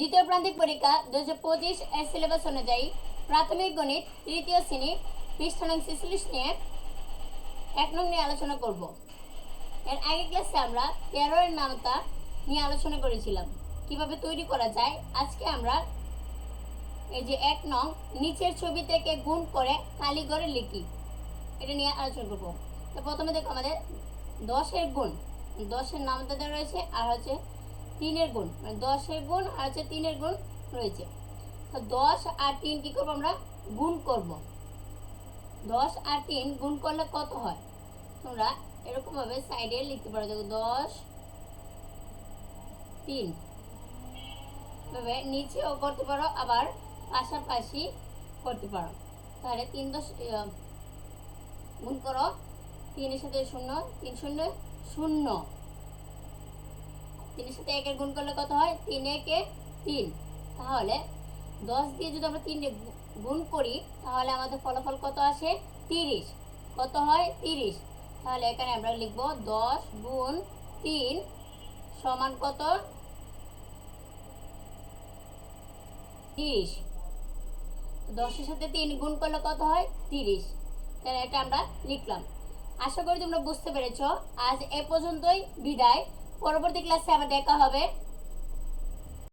দ্বিতীয় প্রান্তিক পরীক্ষা দু হাজার পঁচিশ এর সিলেবাস অনুযায়ী প্রাথমিক গণিত, তৃতীয় শ্রেণি পৃষ্ঠা নং ছেচল্লিশ নিয়ে এক নং নিয়ে আলোচনা করব। এর আগে ক্লাসে আমরা তেরো এর নামতা নিয়ে আলোচনা করেছিলাম। কীভাবে তৈরি করা যায়? আজকে আমরা এই যে এক নং নিচের ছবি থেকে গুণ করে কালি করে লিখি। এটা নিয়ে আলোচনা করব। তো প্রথমে দেখো আমাদের দশের গুণ। দশের নামতা রয়েছে, আর হচ্ছে তিনের গুণ মানে দশের গুণ আর হচ্ছে তিনের গুণ রয়েছে। তো দশ আর তিন কী করব আমরা? গুণ করব। দশ আর তিন গুণ করলে কত হয়? তোমরা এরকমভাবে সাইডে লিখতে পারো, দেখো দশ, তিন। এভাবে নিচেও করতে পারো, আবার পাশাপাশি করতে পারো। তাহলে তিন দশ গুণ করো। তিনের সাথে শূন্য, তিন শূন্য শূন্য। তিনের সাথে একের গুণ করলে কত হয়? তিন একে তিন। তাহলে দশ দিয়ে যদি আমরা গুণ করি, তাহলে আমাদের ফলাফল কত আসে? তিরিশ। কত হয়? তিরিশ। তাহলে এখানে আমরা দশ গুণ তিন সমান কত? তিরিশ। দশের সাথে তিন গুণ করলে কত হয়? তিরিশ। তাহলে এটা আমরা লিখলাম। আশা করি তোমরা বুঝতে পেরেছ। আজ এ পর্যন্তই। বিদায়। পরবর্তী ক্লাসে আবার দেখা হবে।